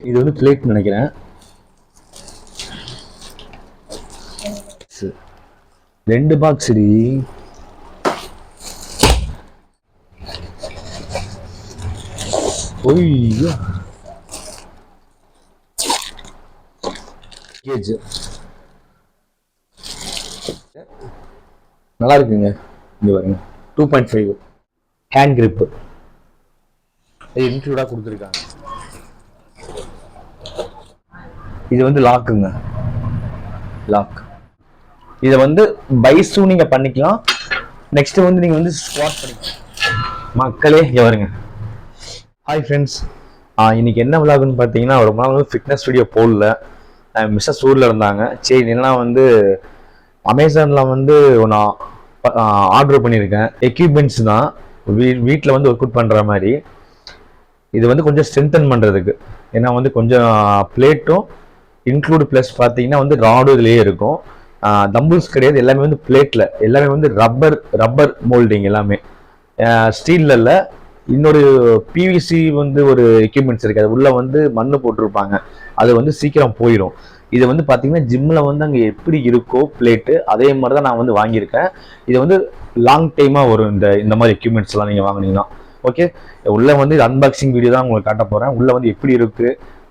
இது வந்து பிளேட் நினைக்கிறேன். ரெண்டு பாக்ஸ் டி. ஒய்யோ கேஜ். நல்லா இருக்குங்க. இங்க பாருங்க. Two point five hand grip இது இன்க்ளூடாக கொடுத்துருக்காங்க. இது வந்து லாக்குங்க லாக் இதை வந்து பைஸும் நீங்க பண்ணிக்கலாம். நெக்ஸ்ட் வந்து நீங்க வந்து ஸ்குவாட் பண்ணிக்கலாம். மக்களே இங்க வருங்க ஹாய் ஃப்ரெண்ட்ஸ் இன்னைக்கு என்ன விளாகுன்னு பார்த்தீங்கன்னா ரொம்ப நாள் வந்து ஃபிட்னஸ் வீடியோ போடல. மிஸ்ஸஸ் ஊரில் இருந்தாங்க. சரி இல்லைன்னா வந்து அமேசானில் வந்து நான் ஆர்டர் பண்ணியிருக்கேன் எக்யூப்மெண்ட்ஸ் தான். வீ வீட்டில் வந்து ஒர்க் அவுட் பண்ணுற மாதிரி. இது வந்து கொஞ்சம் ஸ்ட்ரென்தன் பண்ணுறதுக்கு ஏன்னா வந்து கொஞ்சம் பிளேட்டும் இன்க்ளூடு ப்ளஸ் பார்த்தீங்கன்னா வந்து ராடு இதுலேயே இருக்கும் தம்புல்ஸ் கிடையாது. எல்லாமே வந்து பிளேட்டில் எல்லாமே வந்து ரப்பர் ரப்பர் மோல்டிங் எல்லாமே. ஸ்டீலில் இல்லை. இன்னொரு பிவிசி வந்து ஒரு எக்யூப்மெண்ட்ஸ் இருக்கு. அது உள்ளே வந்து மண்ணு போட்டிருப்பாங்க. அது வந்து சீக்கிரம் போயிடும் இது வந்து பார்த்தீங்கன்னா ஜிம்மில் வந்து அங்கே எப்படி இருக்கோ பிளேட்டு அதே மாதிரி தான் நான் வந்து வாங்கியிருக்கேன். இது வந்து லாங் டைமாக வரும். இந்த இந்த மாதிரி எக்யூப்மெண்ட்ஸ்லாம் நீங்கள் வாங்கினீங்கன்னா. ஓகே உள்ளே வந்து இது அன்பாக்சிங் வீடியோ தான் உங்களுக்கு காட்ட போகிறேன் உள்ளே வந்து எப்படி இருக்குது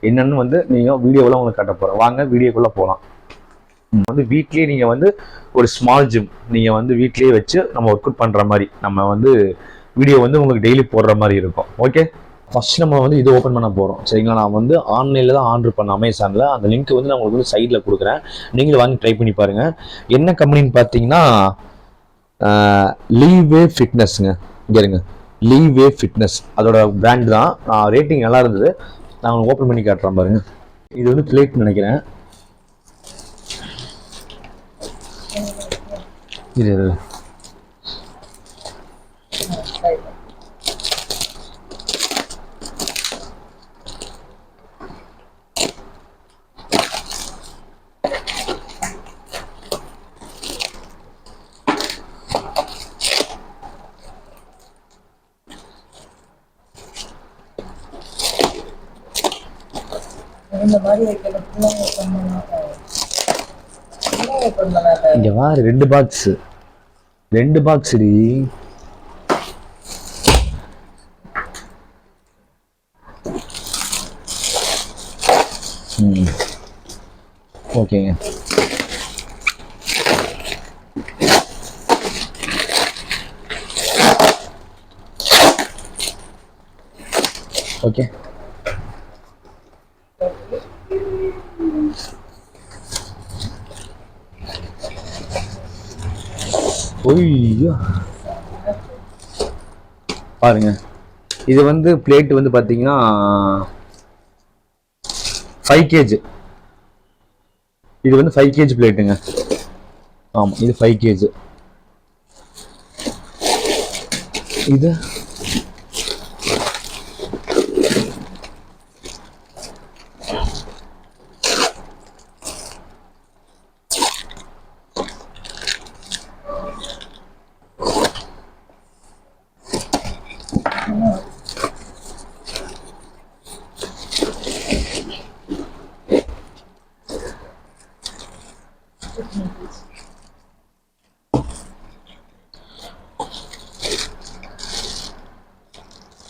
என்னன்னு வந்து நீங்கள் வீடியோவில் உங்களுக்கு காட்ட போகிறேன் வாங்க வீடியோக்குள்ளே போகலாம் வந்து வீட்லயே நீங்கள் வந்து ஒரு ஸ்மால் ஜிம் நீங்கள் வந்து வீட்லயே வச்சு நம்ம ஒர்க் அவுட் பண்ணுற மாதிரி நம்ம வந்து வீடியோ வந்து உங்களுக்கு டெய்லி போடுற மாதிரி இருக்கும். ஓகே ஃபர்ஸ்ட் நம்ம வந்து இது ஓப்பன் பண்ண போகிறோம் சரிங்களா? நான் வந்து ஆன்லைனில் தான் ஆர்டர் பண்ண அமேசானில் அந்த லிங்க் வந்து நான் உங்களுக்கு வந்து சைடில் கொடுக்குறேன். நீங்களும் வாங்கி ட்ரை பண்ணி பாருங்கள் என்ன கம்பெனின்னு பார்த்தீங்கன்னா லீவே ஃபிட்னஸ்ங்க இங்கே இருங்க. லீவே ஃபிட்னஸ் அதோட பிராண்ட் தான். ரேட்டிங் நல்லா இருந்தது. நான் உங்களுக்கு ஓப்பன் பண்ணி காட்டுறேன் பாருங்க. இது வந்து பிளேட் நினைக்கிறேன். இது. இந்த மாதிரி இங்க வாரு ரெண்டு பாக்ஸ் ரெண்டு பாக்ஸ் டி. ஓகேங்க ஓகே. ஐயோ. பாருங்க. இது வந்து பிளேட் வந்து பார்த்தீங்கன்னா ஃபைவ் கேஜ் இது வந்து ஃபைவ் கேஜ் பிளேட்டுங்க ஆமாம் இது ஃபைவ் கேஜ் இது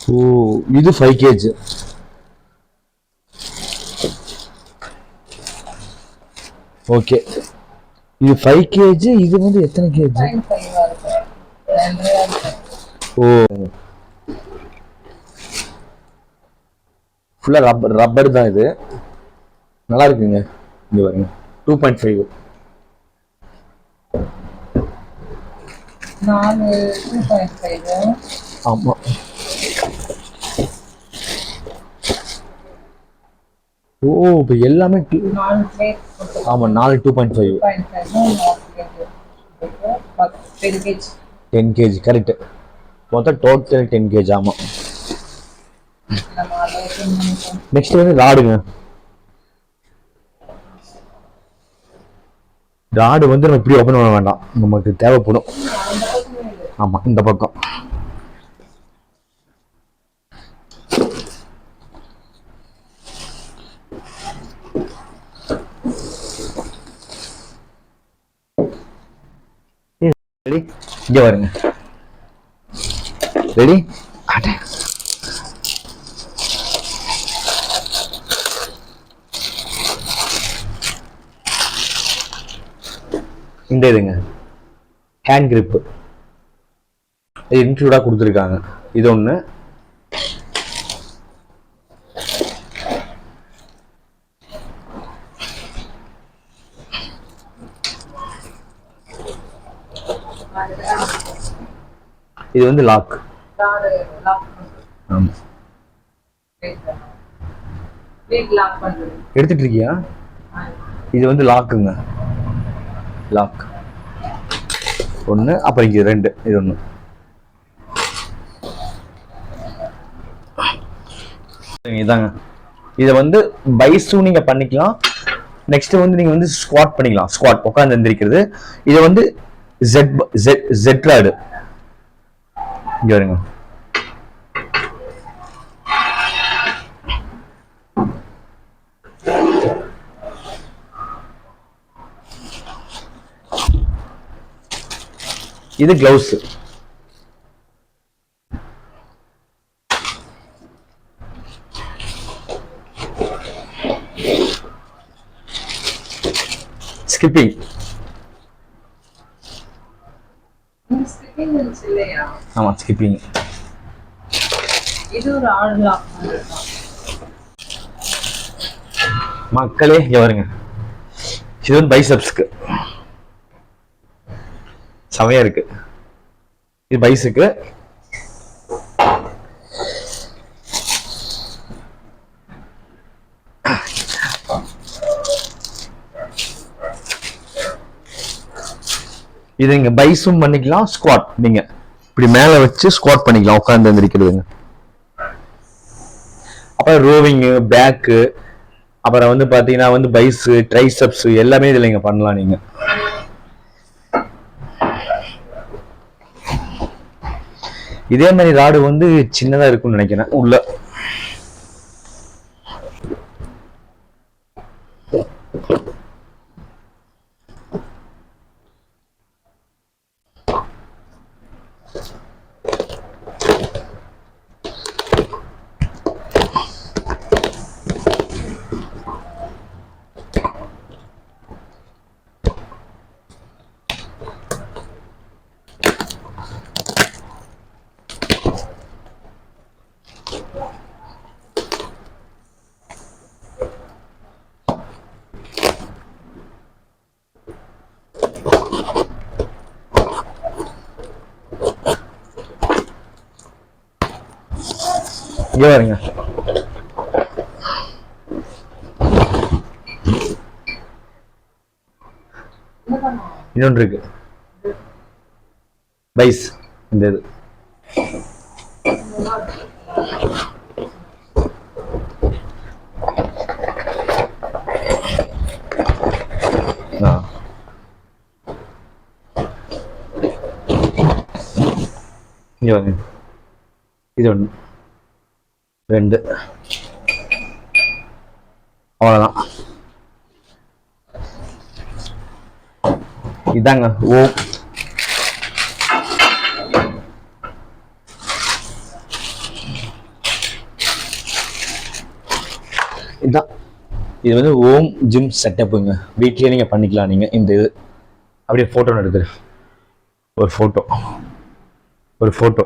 ஓ இது ஃபைவ் கேஜ் ஓகே இது ஃபைவ் கேஜ் இது வந்து எத்தனை கேஜ் ஓ. ஃபுல்லாக ரப்பர் ரப்பர் தான் இது. நல்லா இருக்குங்க. இங்கே பாருங்க. டூ பாயிண்ட் ஃபைவ் நாலு டூ பாயிண்ட் ஃபைவ் ஆமாம் ஓ இப்போ எல்லாமே நாலு பிளேட் ஆமாம் நாலு two point five ten kg ten kg correct மொத்தம் டோட்டல் டென் கேஜி ஆமாம் நெக்ஸ்ட் வந்து ராடுங்க. ராடு வந்து நம்ம இப்படி ஓப்பன் பண்ண வேண்டாம். நமக்கு தேவைப்படும். ஆமா இந்த பக்கம். ரெடி இங்க வருங்க ரெடி இந்த இதுங்க. Hand grip. இது இன்க்ளூடாக கொடுத்துருக்காங்க. இது ஒன்று இது வந்து லாக் எடுத்துட்டு இருக்கியா இது வந்து லாக்குங்க லாக் ஒன்று அப்புறம் இங்கே ரெண்டு. இது ஒன்று இதாங்க. இதை வந்து பைஸும் நீங்கள் பண்ணிக்கலாம். நெக்ஸ்ட் வந்து நீங்கள் வந்து ஸ்குவாட் பண்ணிக்கலாம். ஸ்குவாட் உட்காந்து எந்திரிக்கிறது. இதை வந்து ஜெட் ஜெட் ஜெட் ராடு இங்கே வருங்க. இது கிளவுஸ் இல்லையா? ஆமா ஸ்கிப்பிங் மக்களே இங்க வருங்க இது வந்து பைசப்ஸ்க்கு செமையா இருக்கு. இது பைஸுக்கு இதை நீங்க பைஸும் பண்ணிக்கலாம் ஸ்குவாட் நீங்க இப்படி மேல வச்சு ஸ்குவாட் பண்ணிக்கலாம் உட்கார்ந்து எந்திரிக்கிறதுங்க. அப்புறம் ரோவிங்கு பேக்கு அப்புறம் வந்து பாத்தீங்கன்னா வந்து பைஸு ட்ரைசப்ஸ் எல்லாமே இதுல நீங்க பண்ணலாம் நீங்க. இதே மாதிரி ராடு வந்து சின்னதா இருக்கும்னு நினைக்கிறேன் உள்ள. Thank you. என்ன பண்ணுவோம் இன்னொன்று இருக்கு. பைஸ் இந்த இது. இங்க வாங்க. இது ஒன்று ரெண்டு. அவ்வளோதான் இதாங்க ஓ. இதான். இது வந்து ஓம் ஜிம் செட்டப்புங்க. வீட்லேயே நீங்க பண்ணிக்கலாம். நீங்க இந்த இது. அப்படியே ஃபோட்டோ எடுத்துரு. ஒரு போட்டோ ஒரு ஃபோட்டோ